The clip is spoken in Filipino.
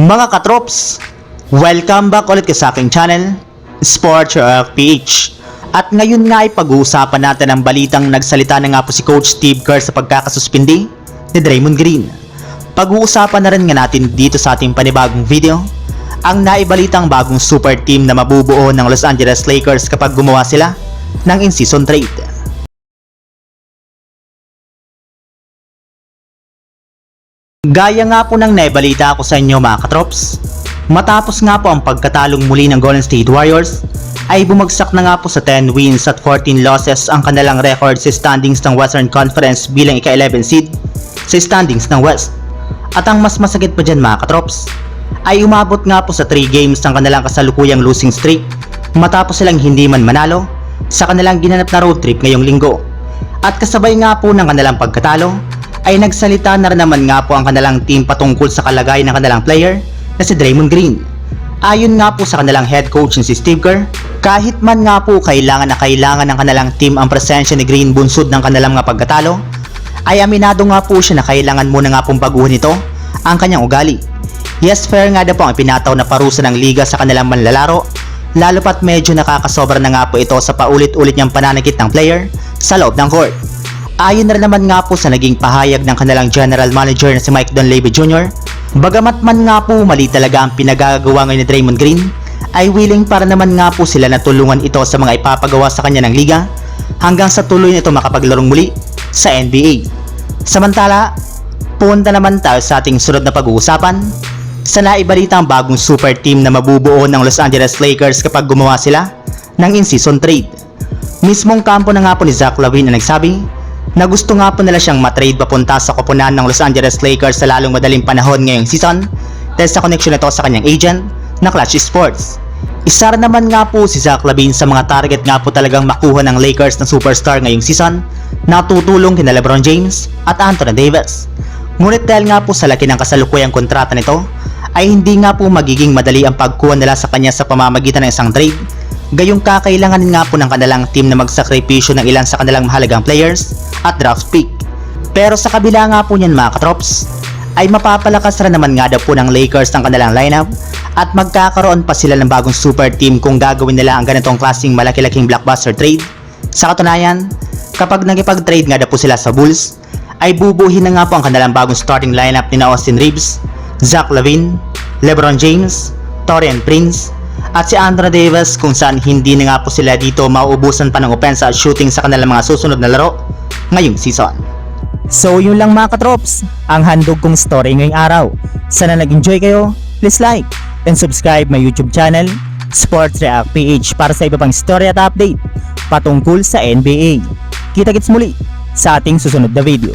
Mga katrops, welcome back ulit sa aking channel, Sports PH. At ngayon nga ay pag-uusapan natin ang balitang nagsalita na nga po si Coach Steve Kerr sa pagkakasuspindi ni Draymond Green. Pag-uusapan na rin nga natin dito sa ating panibagong video, ang naibalitang bagong super team na mabubuo ng Los Angeles Lakers kapag gumawa sila ng in-season trade. Gaya nga po ng naibalita ko sa inyo mga katrops, matapos nga po ang pagkatalong muli ng Golden State Warriors, ay bumagsak na nga po sa 10 wins at 14 losses ang kanilang record sa standings ng Western Conference bilang ika-11 seed sa standings ng West. At ang mas masakit pa dyan mga katrops, ay umabot nga po sa 3 games ng kanilang kasalukuyang losing streak matapos silang hindi man manalo sa kanilang ginanap na road trip ngayong linggo. At kasabay nga po ng kanilang pagkatalo, ay nagsalita na naman nga po ang kanilang team patungkol sa kalagayan ng kanilang player na si Draymond Green. Ayon nga po sa kanilang head coach na si Steve Kerr, kahit man nga po kailangan na kailangan ng kanilang team ang presensya ni Green bunsod ng kanilang mga pagkatalo, ay aminado nga po siya na kailangan muna nga pong baguhin ito ang kanyang ugali. Yes, fair nga daw po ang pinataw na parusa ng liga sa kanilang manlalaro, lalo pat medyo nakakasobra na nga po ito sa paulit-ulit niyang pananakit ng player sa loob ng court. Ayon na naman nga po sa naging pahayag ng kanilang general manager na si Mike Donlevy Jr., bagamat man nga po mali talaga ang pinagagawa ngayon ni Draymond Green, ay willing para naman nga po sila na tulungan ito sa mga ipapagawa sa kanya ng liga hanggang sa tuloy nito makapaglarong muli sa NBA. Samantala, punta naman tayo sa ating sunod na pag-uusapan sa naibalita ang bagong super team na mabubuo ng Los Angeles Lakers kapag gumawa sila ng in-season trade. Mismong kampo na nga po ni Zach Lavine na nagsabi na gusto nga po nila siyang matrade papunta sa koponan ng Los Angeles Lakers sa lalong madaling panahon ngayong season dahil sa connection nito sa kanyang agent na Clutch Sports. Isa naman nga po si Zach Lavine sa mga target nga po talagang makuha ng Lakers na superstar ngayong season na tutulong kina Lebron James at Anthony Davis. Ngunit dahil nga po sa laki ng kasalukuyang kontrata nito, ay hindi nga po magiging madali ang pagkuha nila sa kanya sa pamamagitan ng isang trade. Gayong kakailanganin nga po ng kanilang team na magsakripisyo ng ilan sa kanilang mahalagang players at draft pick. Pero sa kabila nga po niyan mga katrops, ay mapapalakas rin naman nga daw po ng Lakers ng kanilang lineup at magkakaroon pa sila ng bagong super team kung gagawin nila ang ganitong klaseng malaki-laking blockbuster trade. Sa katunayan, kapag nagipag-trade nga daw po sila sa Bulls, ay bubuhin na nga po ang kanilang bagong starting lineup ni na Austin Reeves, Zach Lavine, LeBron James, Torian Prince, at si Andra Davis kung saan hindi na nga po sila dito mauubusan pa ng opensa at shooting sa kanilang mga susunod na laro ngayong season. So yun lang mga katrops, ang handog kong story ngayong araw. Sana nag-enjoy kayo, please like and subscribe my YouTube channel, Sports React PH para sa iba pang story at update patungkol sa NBA. Kita-kits muli sa ating susunod na video.